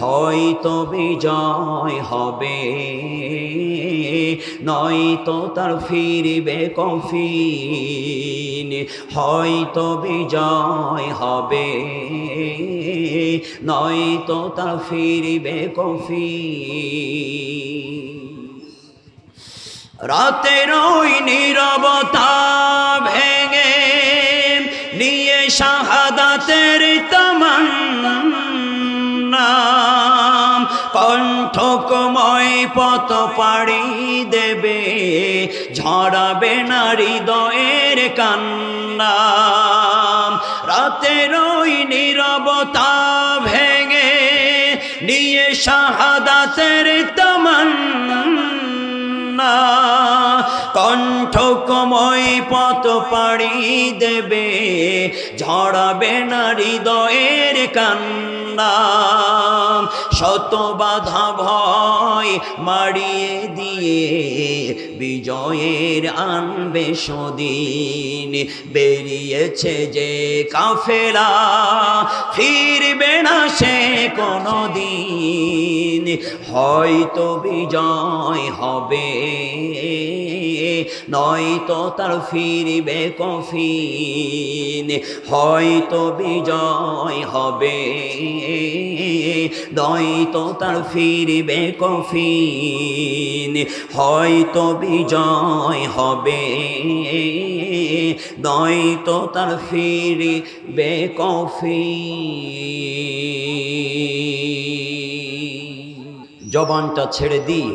হয়তো বিজয় হবে। নয়তো তার ফিরবে কফিন, হয়তো বিজয় হবে। নয়তো তার ফিরবে কফিন। রাতের ওই নীরবতা তামান্না কণ্ঠকময় পথ পাড়ি দেবে, ঝরাবে না হৃদয়ের কান্না। রাতের ওই নীরবতা ভেঙে নিয়ে শাহাদাতের তামান্না। কণ্ঠকময় পথ পাড়ি দেবে ঝড়াবে না হৃদয়ের কান্না। শত বাধা ভয় মারিয়ে দিয়ে বিজয়ের আনবে সদিন। বেরিয়েছে যে কাফেলা, ফিরবে না সে কোনো দিন হয়তো বিজয় হবে। নয়তো তার ফিরবে কফিন, হয়তো বিজয় হবে। নয়তো তার ফিরবে কফিন, হয়তো বিজয় হবে। নয়তো তার ফিরবে কফিন। জবানটা ছেড়ে দিয়ে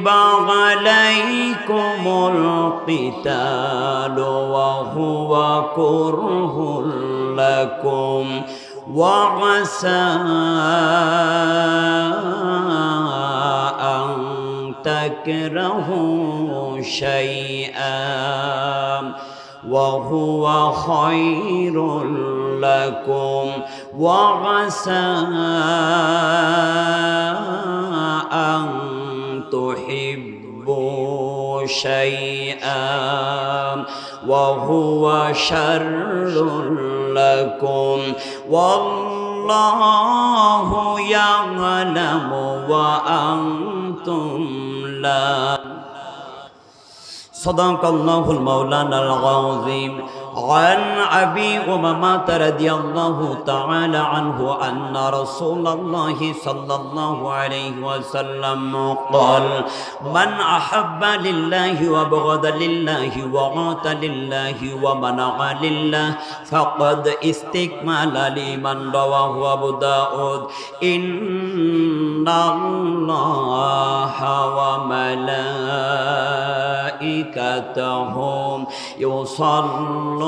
كتب عليكم القتال وهو كره لكم وعسى أن تكرهوا شيئا وهو خير لكم وعسى أن شيئا وهو شر لكم والله يعلم وأنتم لا صدق الله المولانا العظيم عن أبي أمامة رضي الله تعالى عنه أن رسول الله صلى الله عليه وسلم قال من أحب لله وبغض لله وعات لله ومنع لله فقد استكمل لمن رواه أبو داود. إن الله وملائكته يصلون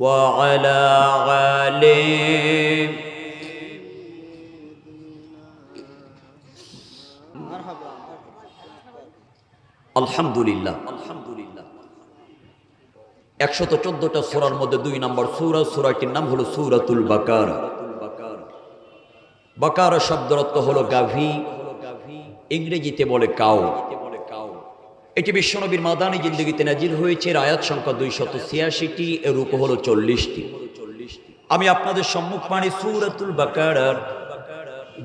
وعلى آله আলহামদুলিল্লাহ আলহামদুলিল্লাহ একশত চোদ্দটা সুরার মধ্যে দুই নম্বর সুরা সুরাটির নাম হলো সুরাতুল বাকার বাকার শব্দের অর্থ হলো গাভী ইংরেজিতে বলে কাউ এটি বিশ্বনবীর মাদানি জিন্দগিতে নাজির হয়েছে। আয়াত সংখ্যা দুইশত ছিয়াশিটি এর রূপ হলো চল্লিশটি। আমি আপনাদের সম্মুখ পানি সুরাতুল বাকারার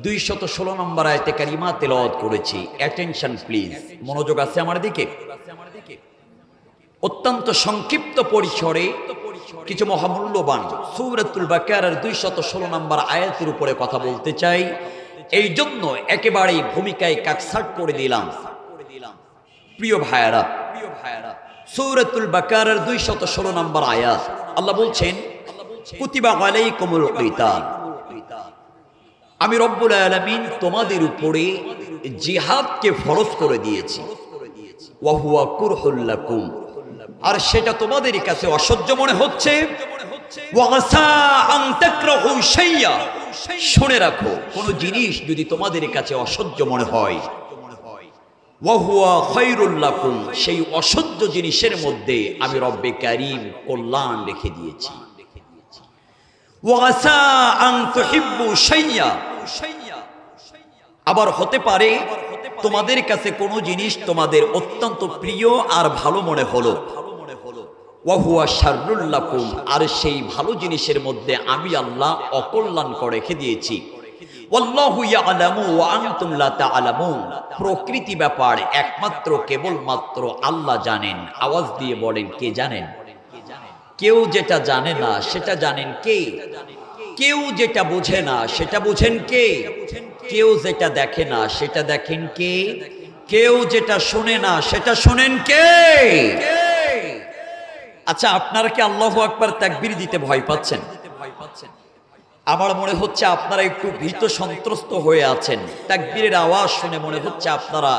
দুইশত ষোলো নম্বর আয়তে কারিমা তেলাওয়াত করেছি। অ্যাটেনশন প্লিজ মনোযোগ আছে আমার দিকে? অত্যন্ত সংক্ষিপ্ত পরিসরে কিছু মহামূল্যবান সৌরাতুল বাকারের দুইশত ষোলো নম্বর আয়াতের উপরে কথা বলতে চাই। এই জন্য একেবারেই ভূমিকায় কাকসাট করে দিলাম। প্রিয় ভাইয়ারা প্রিয় ভাইয়ারা সৌরাতুল বাকারের দুইশত ষোলো নম্বর আয়াত। আল্লাহ বলছেন, কুতিবা আলাইকুমুল কিতাল আমি রব্বুল আলামিন তোমাদের উপরে জিহাদকে ফরজ করে দিয়েছি। আর সেটা তোমাদের কাছে অসহ্য মনে হচ্ছে। শুনে রাখো, কোন জিনিস যদি তোমাদের কাছে অসহ্য মনে হয় ওয়াহুয়া খৈরুল্লাকুম সেই অসহ্য জিনিসের মধ্যে আমি রব্বে কারিম কল্যাণ রেখে দিয়েছি। আবার হতে পারে তোমাদের কাছে কোনো জিনিস তোমাদের অত্যন্ত প্রিয় আর ভালো মনে হলো। ওয়াহুয়া আর সেই ভালো জিনিসের মধ্যে আমি আল্লাহ অকল্যাণ করে রেখে দিয়েছি। প্রকৃতি ব্যাপার একমাত্র, কেবলমাত্র আল্লাহ জানেন। আওয়াজ দিয়ে বলেন, কে জানেন? কেউ যেটা জানে না, সেটা জানেন কে? কেউ যেটা বোঝে না, সেটা বুঝেন কে? কেউ যেটা দেখে না, সেটা দেখেন কে? কেউ যেটা শোনে না, সেটা শোনেন কে? আচ্ছা আপনারা কি আল্লাহ আকবার তাকবীর দিতে ভয় পাচ্ছেন ভয় পাচ্ছেন? আমার মনে হচ্ছে আপনারা একটু ভীত সন্ত্রস্ত হয়ে আছেন। তাকবীরের আওয়াজ শুনে মনে হচ্ছে আপনারা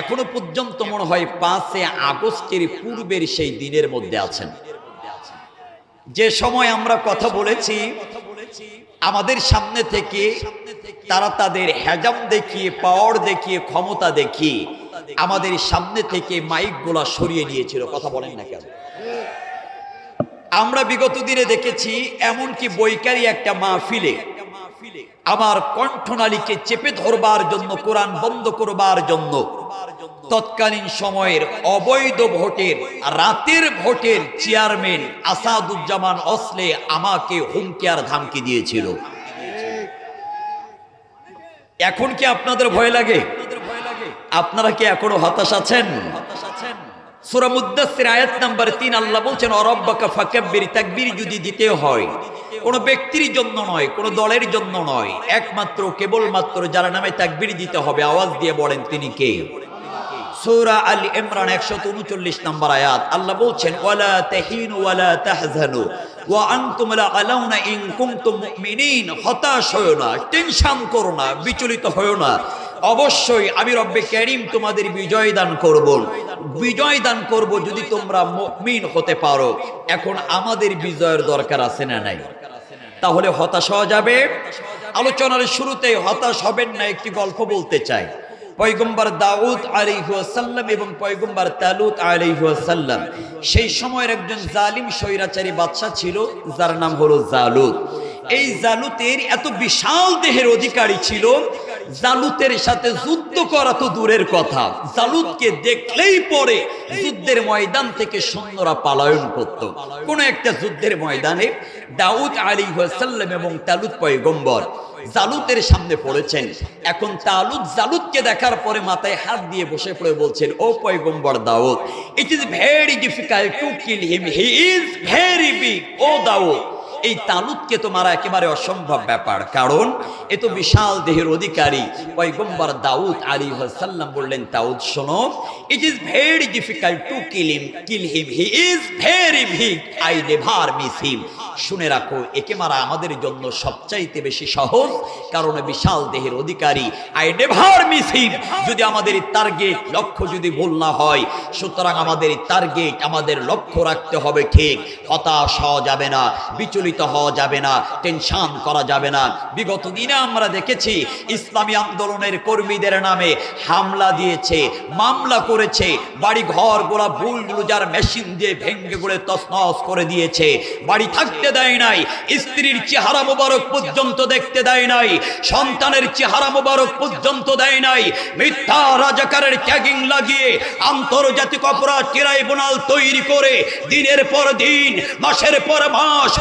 এখনও পর্যন্ত মনে হয় পাঁচে আগস্টের পূর্বের সেই দিনের মধ্যে আছেন। যে সময় আমরা কথা বলেছি, আমাদের সামনে থেকে তারা তাদের হ্যাজাম দেখিয়ে পাওয়ার দেখিয়ে, ক্ষমতা দেখিয়ে আমাদের সামনে থেকে মাইক গোলা সরিয়ে নিয়েছিল। কথা বলেন না কেন? আমরা বিগত দিনে দেখেছি, এমনকি বৈকারী একটা মাহফিলে আমার কণ্ঠনালীকে চেপে ধরবার জন্য, কোরআন বন্ধ করবার জন্য, তৎকালীন সময়ের অবৈধ ভোটের, রাতের ভোটের চেয়ারম্যান আসাদুজ্জামান অসলে আমাকে হুমকি আর ধামকি দিয়েছিল। এখন কি আপনাদের ভয় লাগে? আপনারা কি এখনও হতাশ আছেন? সূরা আয়াত নাম্বার 3 আল্লাহ বলছেন অরব্বাকা ফাকাব্বির তাকবীর যদি দিতে হয়, কোন ব্যক্তির জন্য নয়, কোন দলের জন্য নয়, একমাত্র, কেবলমাত্র যারা নামে তাকবীর দিতে হবে, আওয়াজ দিয়ে বলেন তিনি কে? সূরা আল ইমরান 139 নম্বর আয়াত, আল্লাহ বলছেন, ওয়ালা তাহিনু ওয়ালা তাহজানু, ওয়া আনতুম লা আলাউনা ইন কুনতুম মুমিনিন হতাশ হয়ো না, টেনশন করো না, বিচলিত হয়ো না। অবশ্যই আমি রব্বে করিম তোমাদের বিজয় দান করব। বিজয় দান করব যদি তোমরা মুমিন হতে পারো। এখন আমাদের বিজয়ের দরকার আছে না নাই? তাহলে হতাশ হওয়া যাবে? আলোচনার শুরুতে হতাশ হবেন না, একটি গল্প বলতে চাই। পয়গম্বর দাউদ আলাইহাল্লাম এবং পয়গম্বর তালুত আলাইহাল্লাম সেই সময়ের একজন জালিম স্বৈরাচারী বাদশা ছিল, যার নাম হলো জালুত। এই জালুতের এত বিশাল দেহের অধিকারী ছিল জালুতের সাথে যুদ্ধ করা তো দূরের কথা। জালুতকে দেখলেই পরে যুদ্ধের ময়দান থেকে সৈন্যরা পালায়ন করত। কোন একটা যুদ্ধের ময়দানে দাউদ আলী সাল্লাম এবং তালুত পয়গম্বর জালুতের সামনে পড়েছেন। এখন তালুত জালুতকে দেখার পরে মাথায় হাত দিয়ে বসে পড়ে বলছেন, ও পয়গম্বর দাউদ it is very difficult to kill him he is very big ও দাউদ। এই তালুতকে তো মারা একেবারে অসম্ভব ব্যাপার। কারণ এ তো বিশাল দেহের অধিকারী পয়গম্বর দাউদ আলী সাল্লাম বললেন, দাউদ, শোনো it is very difficult to kill him kill him he is very big I never miss him শুনে রাখো, একে মারা আমাদের জন্য সবচাইতে বেশি সহজ, কারণ বিশাল দেহের অধিকারী। আই নেভার মিস হিম যদি আমাদের টার্গেট লক্ষ্য যদি ভুল না হয়, সুতরাং আমাদের টার্গেট আমাদের লক্ষ্য রাখতে হবে ঠিক। হতাশ হওয়া যাবে না। বিচলিত উত্তেজিত হওয়া যাবে না টেনশন করা যাবে না। বিগত দিনে আমরা দেখেছি, ইসলামী আন্দোলনের কর্মীদের নামে হামলা দিয়েছে, মামলা করেছে বাড়ি ঘর গোলা বুল বুলজার মেশিন দিয়ে ভেঙ্গে গুড়ে তসনস করে দিয়েছে। বাড়ি থাকতে দেয় নাই, স্ত্রীর চেহারা মোবারক পর্যন্ত দেখতে দেয় নাই, সন্তানের চেহারা মোবারক পর্যন্ত দেয় নাই, মিথ্যা রাজাকারের ট্যাগিং লাগিয়ে আন্তর্জাতিক অপরাধ ট্রাইব্যুনাল তৈরি করে দিনের পর দিন, মাসের পর মাস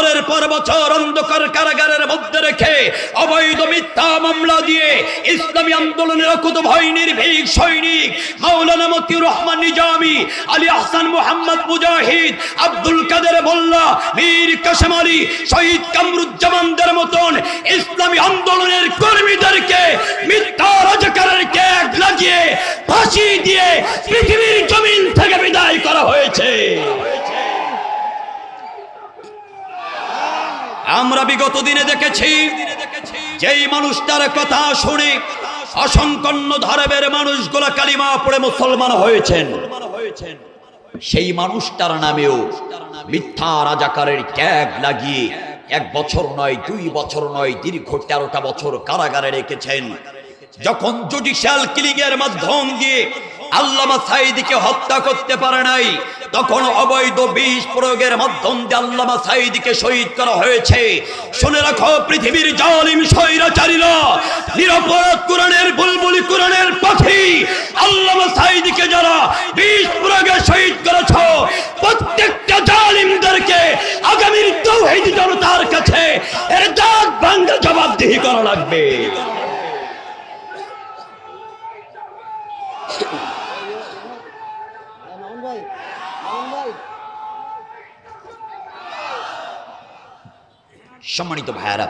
বছরের পর বছর অন্ধকার কারাগারের মধ্যে রেখে অবৈধ মিথ্যা মামলা দিয়ে ইসলামী আন্দোলনের অকুত ভয় নির্ভীক সৈনিক মাওলানা মতিউর রহমান নিজামি, আলী আহসান মোহাম্মদ মুজাহিদ, আব্দুল কাদের মোল্লা, মীর কাসেম আলী, শহীদ কামরুজ্জামানদের মতন ইসলামী আন্দোলনের কর্মীদেরকে, মিথ্যা রাজকারের ক্যাগ লাগিয়ে ফাঁসি দিয়ে পৃথিবীর জমিন থেকে বিদায় করা হয়েছে। আমরা বিগত দিনে দেখেছি, যেই মানুষটার কথা শুনে অসংকন্ন ধর্মের মানুষগুলা কালিমা পড়ে মুসলমান হয়েছেন, সেই মানুষটার নামেও মিথ্যা রাজাকারের ট্যাগ লাগিয়ে এক বছর নয়, দুই বছর নয়, দীর্ঘ তেরোটা বছর কারাগারে রেখেছেন। যখন জুডিশিয়াল কিলিং এর মাধ্যম দিয়ে আল্লামা সাইদিকে হত্যা করতে পারে নাই। তখন অবৈধ বিষ প্রয়োগের মাধ্যম দিয়ে আল্লামা সাইদিকে শহীদ করা হয়েছে। শুনে রাখো, পৃথিবীর জালিম স্বৈরাচারীরা, নিরপরাধ কোরআনের, বুলবুলি কোরআনের পাখি। আল্লামা সাইদিকে যারা বিষ প্রয়োগে শহীদ করেছ, প্রত্যেকটা জালিমদেরকে আগামীর তৌহিদ জনতার কাছে এর দাঁত ভাঙ্গা জবাবদিহি করা লাগবে মামুন ভাই মামুন ভাই সম্মানিত ভাইয়ারা,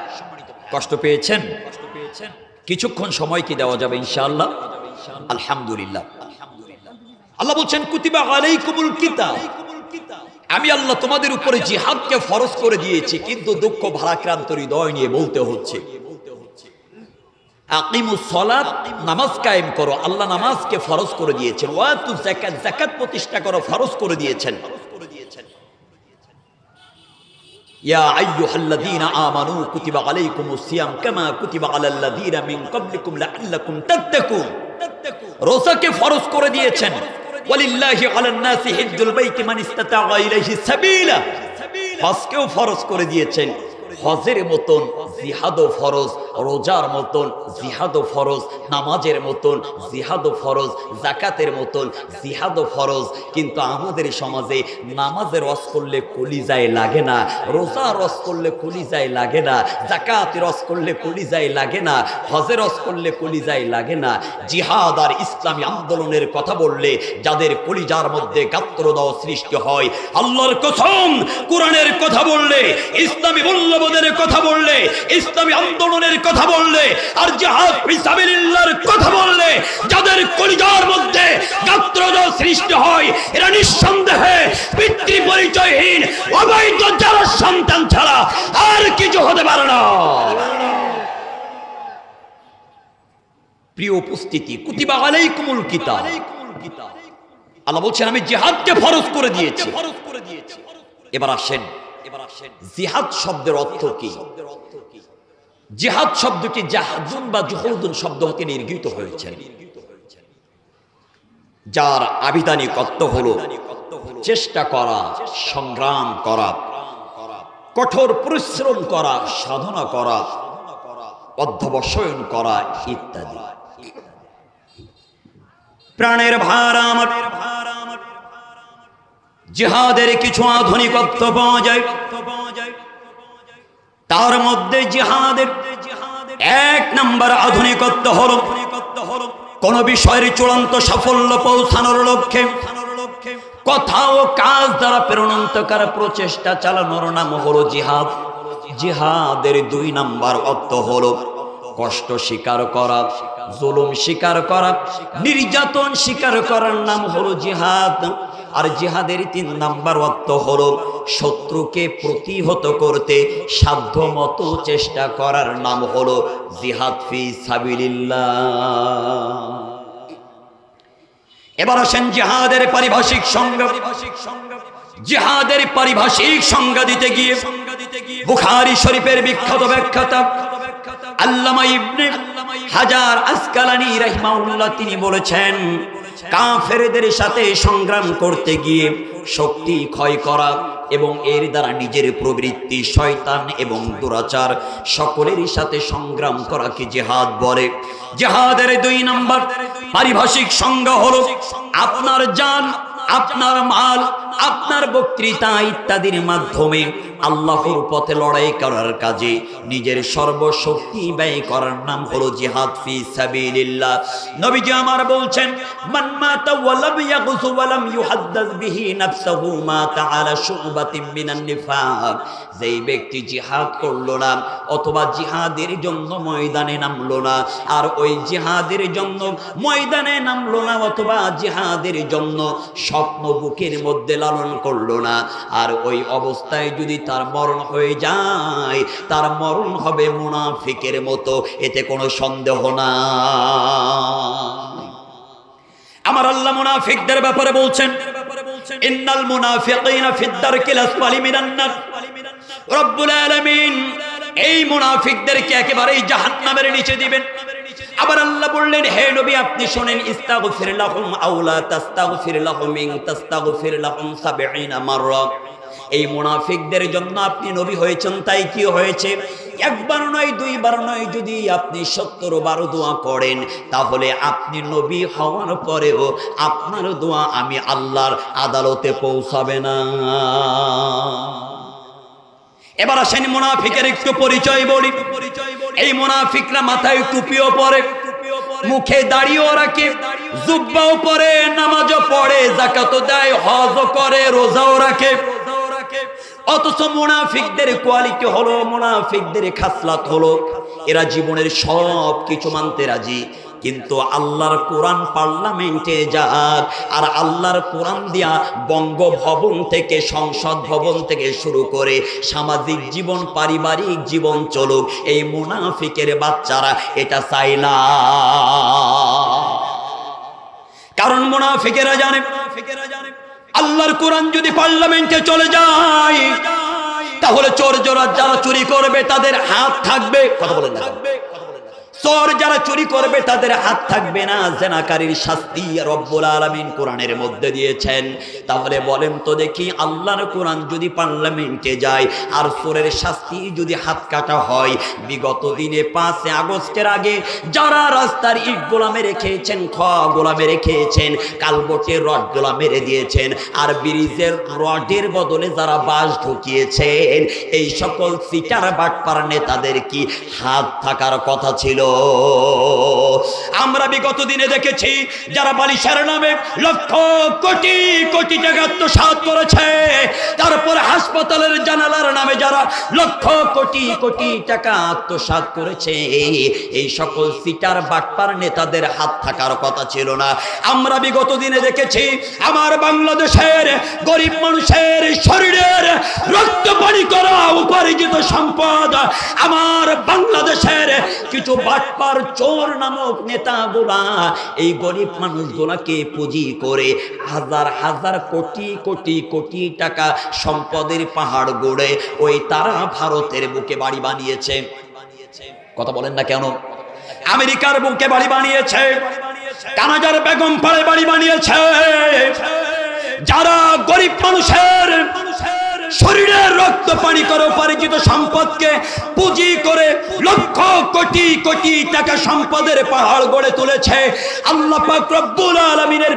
কষ্ট পেয়েছেন? কিছুক্ষণ সময় কি দেওয়া যাবে ইনশাআল্লাহ? আলহামদুলিল্লাহ। আল্লাহ বলছেন, কুতিবা আলাইকুমুল কিতাব আমি আল্লাহ তোমাদের উপরে জিহাদকে ফরজ করে দিয়েছি, কিন্তু দুঃখ ভারাক্রান্ত হৃদয় নিয়ে বলতে হচ্ছে। নামাজ কায়েম করো। আল্লাহ নামাজকে ফরজ করে দিয়েছেন। ওয়াতু যাকাত যাকাত প্রতিষ্ঠা করো, ফরজ করে দিয়েছেন। ইয়া আইয়ুহাল্লাযীনা আমানু কুতিবা আলাইকুমুস সিয়াম কামা কুতিবা আলাল্লাযীনা মিন ক্বাবলিকুম লাআল্লাকুম তাত্তাকুন রোজাকে ফরজ করে দিয়েছেন। ওয়ালিল্লাহি আলান নাসি হিজ্জুল বাইতি মান ইসতাতাআ ইলাইহি সাবিলা হজকেও ফরজ করে দিয়েছেন। হজের মতন জিহাদও ফরজ, রোজার মতন জিহাদও ফরজ, নামাজের মতন জিহাদও ফরজ জাকাতের মতন জিহাদও ফরজ। কিন্তু আমাদের সমাজে নামাজের রস করলে কলিজায় লাগে না রোজা রস করলে কলিজায় লাগে না জাকাত রস করলে কলিজায় লাগে না, হজের রস করলে কলিজায় লাগে না। জিহাদ আর ইসলামী আন্দোলনের কথা বললে যাদের কলিজার মধ্যে গাত্রদাহ সৃষ্টি হয়, আল্লাহর কসম কোরআনের কথা বললে, ইসলামী মূল্যবোধের কথা বললে ইসলামী আন্দোলনের কথা বললে আর ফিসাবিলিল্লাহর কথা বললে, যাদের কলিজার মধ্যে সৃষ্টি হয়, এরা নিঃসন্দেহে পিতৃ পরিচয়হীন অবৈধ যারা সন্তান ছাড়া আর কিছু হতে পারে না। প্রিয় উপস্থিতি, কুতিবা আলাইকুমুল কিতাব। আল্লাহ বলছেন, আমি জিহাদকে ফরজ করে দিয়েছি। এবার আসেন। জিহাদ শব্দের অর্থ কি? জিহাদ শব্দটি জাহাদুন বা জুহুদুন শব্দ হতে হয়েছে। যার আবিধানিক অর্থ হলো চেষ্টা করা সংগ্রাম করা কঠোর পরিশ্রম করা সাধনা করা অধ্যবসায়ন করা ইত্যাদি। প্রাণের ভার আমার জিহাদের কিছু আধুনিকত্ব পাওয়া যায়। তার মধ্যে জিহাদের এক নম্বর আধুনিকত্ব হল, কোন বিষয়ের চূড়ান্ত সাফল্য পৌঁছানোর লক্ষ্যে কথা ও কাজ দ্বারা প্রেরণান্তকার প্রচেষ্টা চালানোর নাম হলো জিহাদ। জিহাদের দুই নাম্বার অর্থ হলো কষ্ট স্বীকার করা, জুলুম স্বীকার করা, নির্যাতন স্বীকার করার নাম হলো জিহাদ। আর জিহাদের তিন নাম্বার অর্থ হলো শত্রুকে প্রতিহত করতে সাধ্য মতো চেষ্টা করার নাম হলো জিহাদ ফি সাবিলিল্লাহ। এবার আসেন জিহাদের পারিভাষিক সংজ্ঞা পারিভাষিক সংজ্ঞা। জিহাদের পারিভাষিক সংজ্ঞা দিতে গিয়ে বুখারী শরীফের বিখ্যাত ব্যাখ্যাতা আল্লামা ইবনে হাজার আসকালানি রাহিমাহুল্লাহ তিনি বলেছেন কাফেরদের সাথে সংগ্রাম করতে গিয়ে শক্তি ক্ষয় করা এবং এর দ্বারা নিজের প্রবৃত্তি শয়তান এবং দুরাচার সকলেরই সাথে সংগ্রাম করাকে জেহাদ বলে। জেহাদের দুই নম্বর পারিভাষিক সংজ্ঞা হল, আপনার যান আপনার মাল আপনার বক্তৃতা ইত্যাদির মাধ্যমে আল্লাহর পথে লড়াই করার কাজে নিজের সর্বশক্তি ব্যয় করার নাম হলো জিহাদ ফি সাবিলিল্লাহ। নবীজি আমার বলছেন, মান মাতা ওয়া লাম ইয়াগসু ওয়া লাম ইউহাদ্দাস বিহি নাফসাহু মাতা আলা শুবাতিন মিনান নিফাক। যেই ব্যক্তি জিহাদ করল না অথবা জিহাদের জন্য ময়দানে নামলো না, আর ওই জিহাদের জন্য ময়দানে নামলো না অথবা জিহাদের জন্য স্বপ্ন বুকের মধ্যে লালন করল না। আর ওই অবস্থায় যদি তার মরণ হয়ে যায়, তার মরণ হবে মুনাফিকের মতো, এতে কোনো সন্দেহ না আমার আল্লাহ মুনাফিকদের ব্যাপারে বলছেন, ইন্নাল মুনাফিকিনা ফিদ দারকিল আসফালি মিনান নার। রব্বুল আলামিন এই মুনাফিকদেরকে একেবারেই জাহান্নামের নিচে দিবেন। আবার আল্লাহ বললেন, হে নবী, আপনি শুনেন, ইস্তাগফির লাহুম আওলা তাস্তাগফির লাহুম ইন তাস্তাগফির লাহুম 70 মাররা। এই মুনাফিকদের জন্য আপনি নবী হয়েছেন, তাই কি হয়েছে? একবার নয়, দুইবার নয়, যদি আপনি সত্তর বারো দোয়া করেন, তাহলে আপনি নবী হওয়ার পরেও আপনার দোয়া আমি আল্লাহর আদালতে পৌঁছাবে না। এবার আসেন মুনাফিকের একটু পরিচয় বলি। এই মুনাফিকরা মাথায় টুপিও পরে, মুখে দাড়িও রাখে, জুব্বাও পরে, নামাজও পড়ে জাকাতও দেয়, হজও করে, রোজাও রাখে। অথচ মুনাফিকদের কোয়ালিটি হলো, মুনাফিকদের খাসলাত হলো, এরা জীবনের সব কিছু মানতে রাজি। কিন্তু আল্লাহর কোরআন পার্লামেন্টে যাক, আর আল্লাহর কোরআন দিয়া বঙ্গভবন থেকে সংসদ ভবন থেকে শুরু করে সামাজিক জীবন, পারিবারিক জীবন চলুক, এই মুনাফিকের বাচ্চারা এটা চাই না। কারণ মুনাফিকেরা জানে, আল্লাহর কোরআন যদি পার্লামেন্টে চলে যায়, তাহলে চোর জোরা যারা চুরি করবে, তাদের হাত থাকবে, কথা বলেন না। চোর যারা চুরি করবে, তাদের হাত থাকবে না। জেনাকারীর শাস্তি রব্বুল আলামিন কোরআনের মধ্যে দিয়েছেন। তাহলে বলেন তো দেখি, আল্লাহর কোরআন যদি পার্লামেন্টে যায়, আর চোরের শাস্তি যদি হাত কাটা হয়, বিগত দিনে পাঁচে আগস্টের আগে যারা রাস্তার ইট গোলা মেরে খেয়েছেন খ গোলা মেরে খেয়েছেন কালবটের রড গোলা মেরে দিয়েছেন, আর ব্রিজের রডের বদলে যারা বাস ঢুকিয়েছেন, এই সকল সিটার বাটপার নেতাদের কি হাত থাকার কথা ছিল? আমরা বিগত দিনে দেখেছি, যারা বালিশের নামে লক্ষ কোটি কোটি টাকা আত্মসাৎ করেছে, তারপর হাসপাতালের জানালার নামে যারা লক্ষ কোটি কোটি টাকা আত্মসাৎ করেছে, এই সকল সিটার বাটপার নেতাদের হাত থাকার কথা ছিল না। আমরা বিগত দিনে দেখেছি, আমার বাংলাদেশের গরিব মানুষের শরীরের রক্ত পানি করা উপার্জিত সম্পদ, আমার বাংলাদেশের কিছু বাটপার চোর নামক নেতাগুলা এই গরিব মানুষগুলাকে পুঁজি করে হাজার হাজার কোটি কোটি কোটি টাকা সম্পদের পাহাড় গড়ে ওই তারা ভারতের বুকে বাড়ি বানিয়েছে। কথা বলেন না কেন? আমেরিকার বুকে বাড়ি বানিয়েছে। কানাডার বেগম পাড়ে বাড়ি বানিয়েছে। পানি করে সম্পদকে, পুঁজি করে লক্ষ কোটি কোটি টাকা সম্পদের পাহাড় গড়ে তুলেছে। আল্লাহ রব্বুল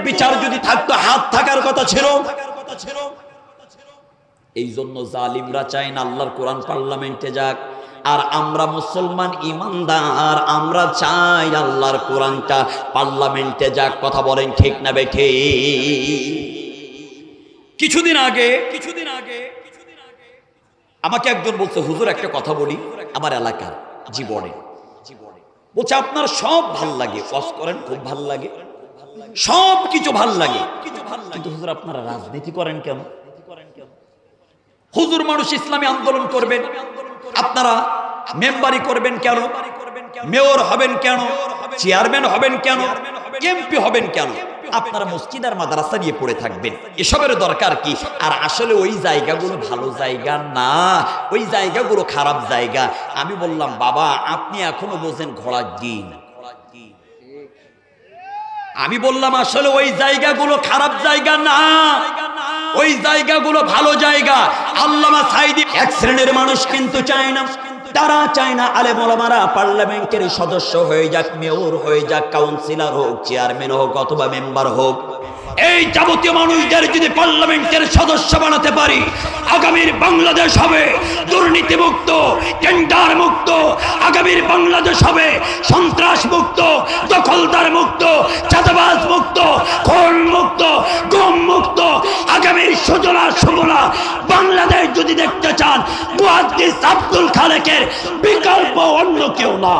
বিচার যদি থাকতো, হাত থাকার কথা ছিল। এই জন্য জালিমরা চায় না আল্লাহর কোরআন পার্লামেন্টে যাক। আর আমরা মুসলমান ইমানদার, আমরা চাই আল্লাহর কোরআনটা পার্লামেন্টে যাক। কথা বলেন ঠিক না বেঠে কিছুদিন আগে কিছুদিন আগে আমাকে একজন বলছে, হুজুর, একটা কথা বলি আমার এলাকার জীবনে। বলছে, আপনার সব ভালো লাগে, ওয়াজ করেন, খুব ভালো লাগে। সব কিছু ভালো লাগে। কিন্তু হুজুর, আপনারা রাজনীতি করেন কেন? হুজুর মানুষ ইসলামী আন্দোলন করবেন। আপনারা মেম্বারি করবেন কেন? মেয়র হবেন কেন? চেয়ারম্যান হবেন কেন? এমপি হবেন কেন? আপনারা মসজিদ আর মাদ্রাসা নিয়ে পড়ে থাকবেন। এসবের দরকার কি? আর আসলে ওই জায়গাগুলো ভালো জায়গা না। ওই জায়গাগুলো খারাপ জায়গা। আমি বললাম, বাবা, আপনি এখনও বোঝেন ঘোড়ার দিন আমি বললাম, আসলে ওই জায়গাগুলো খারাপ জায়গা না। ওই জায়গাগুলো ভালো জায়গা। আল্লামা সাইদি, এক শ্রেণির মানুষ কিন্তু চায় না। তারা চায় না আলে মোলামারা পার্লামেন্টের সদস্য হয়ে যাক, মেয়র হয়ে যাক, কাউন্সিলর হোক, চেয়ারম্যান হোক, অথবা মেম্বার হোক। এই যাবতীয় মানুষদের যদি পার্লামেন্টের সদস্য বানাতে পারি, আগামীর বাংলাদেশ হবে দুর্নীতি মুক্ত টেন্ডার মুক্ত আগামীর বাংলাদেশ হবে সন্ত্রাস মুক্ত দখলদার মুক্ত চাঁদাবাজ মুক্ত খুন মুক্ত গম মুক্ত আগামীর সুজলা সুবলা বাংলাদেশ যদি দেখতে চান আব্দুল খালেকের বিকল্প অন্য কেউ না।